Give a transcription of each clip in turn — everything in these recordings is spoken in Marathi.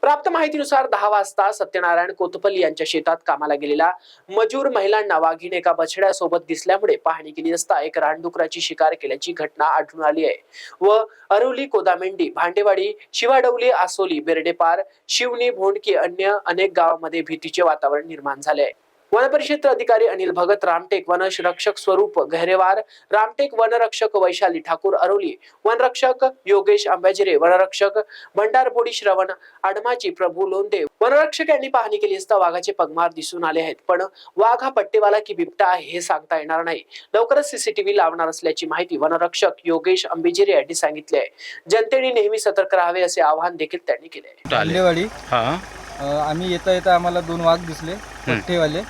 प्राप्त माहितीनुसार दहा वाजता सत्यनारायण कोतपल्ली यांच्या शेतात कामाला गेलेला मजूर महिलांना वाघीण एका बछड्यासोबत दिसल्यामुळे पाहणी केली असता एक रानडुकराची शिकार केल्याची घटना आढळून आली आहे. व अरवली कोदामेंडी भांडेवाडी शिवाडवली आसोली बेर्डेपार शिवणी भोंडकी अन्य अनेक गावांमध्ये भीतीचे वातावरण निर्माण झाले आहे. वनपरिषद अधिकारी अनिल भगत रामटेक वनरक्षक स्वरूप गहरेवार रामटेक वनरक्षक वैशाली ठाकूर अरोली वनरक्षक योगेश आंबेजिरे वनरक्षक भंडारपोडी श्रवण आडमाची प्रभू लोंदे. वनरक्षक यांनी पाहणी केली असता वाघाचे पगमार दिसून आले आहेत पण वाघ हा पट्टेवाला की बिबटा आहे हे सांगता येणार नाही. लवकरच सीसीटीव्ही लावणार असल्याची माहिती वनरक्षक योगेश अंबिजिरे यांनी सांगितले आहे. जनतेने नेहमी सतर्क राहावे असे आवाहन देखील त्यांनी केले आहे. हा. आम्ही येता येता आम्हाला दोन वाघ दिसले पट्टेवाले.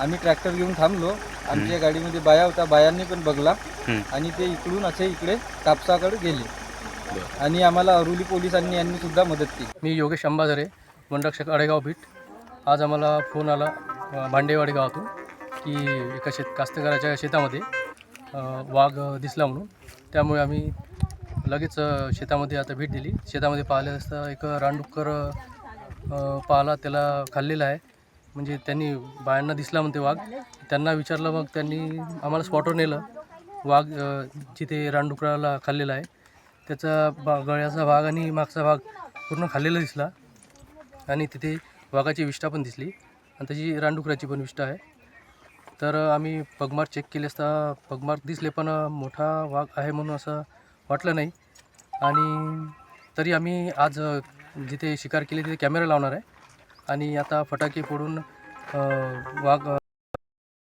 आम्ही ट्रॅक्टर घेऊन थांबलो. आमच्या गाडीमध्ये बाया होता बायांनी पण बघला. आणि ते इकडून असे इकडे कापसाकडे गेले. आणि आम्हाला अरुली पोलिसांनी यांनी सुद्धा मदत केली. मी योगेश अंबाझरे वनरक्षक अडेगाव बीट आज आम्हाला फोन आला भांडेवाडी गावातून की एका शेत कास्तकाराच्या शेतामध्ये वाघ दिसला म्हणून. त्यामुळे आम्ही लगेच शेतामध्ये आता भेट दिली. शेतामध्ये पाहिलं असता एक रानडुक्कर अ, पाहिला त्याला खाल्लेला आहे. म्हणजे त्यांनी बायांना दिसला म्हणते वाघ. त्यांना विचारलं मग त्यांनी आम्हाला स्पॉटवर नेलं. वाघ जिथे रानडुकराला खाल्लेला आहे त्याचा बा गळ्याचा भाग आणि मागचा भाग पूर्ण खाल्लेला दिसला. आणि तिथे वाघाची विष्ठा पण दिसली. आणि त्याची रानडुकराची पण विष्ठा आहे. तर आम्ही पगमार चेक केले असता पगमार दिसले पण मोठा वाघ आहे म्हणून असं वाटलं नाही. आणि तरी आम्ही आज जिथे शिकार केली तिथे कॅमेरा लावणार आहे. आणि आता फटाके फोडून वाघ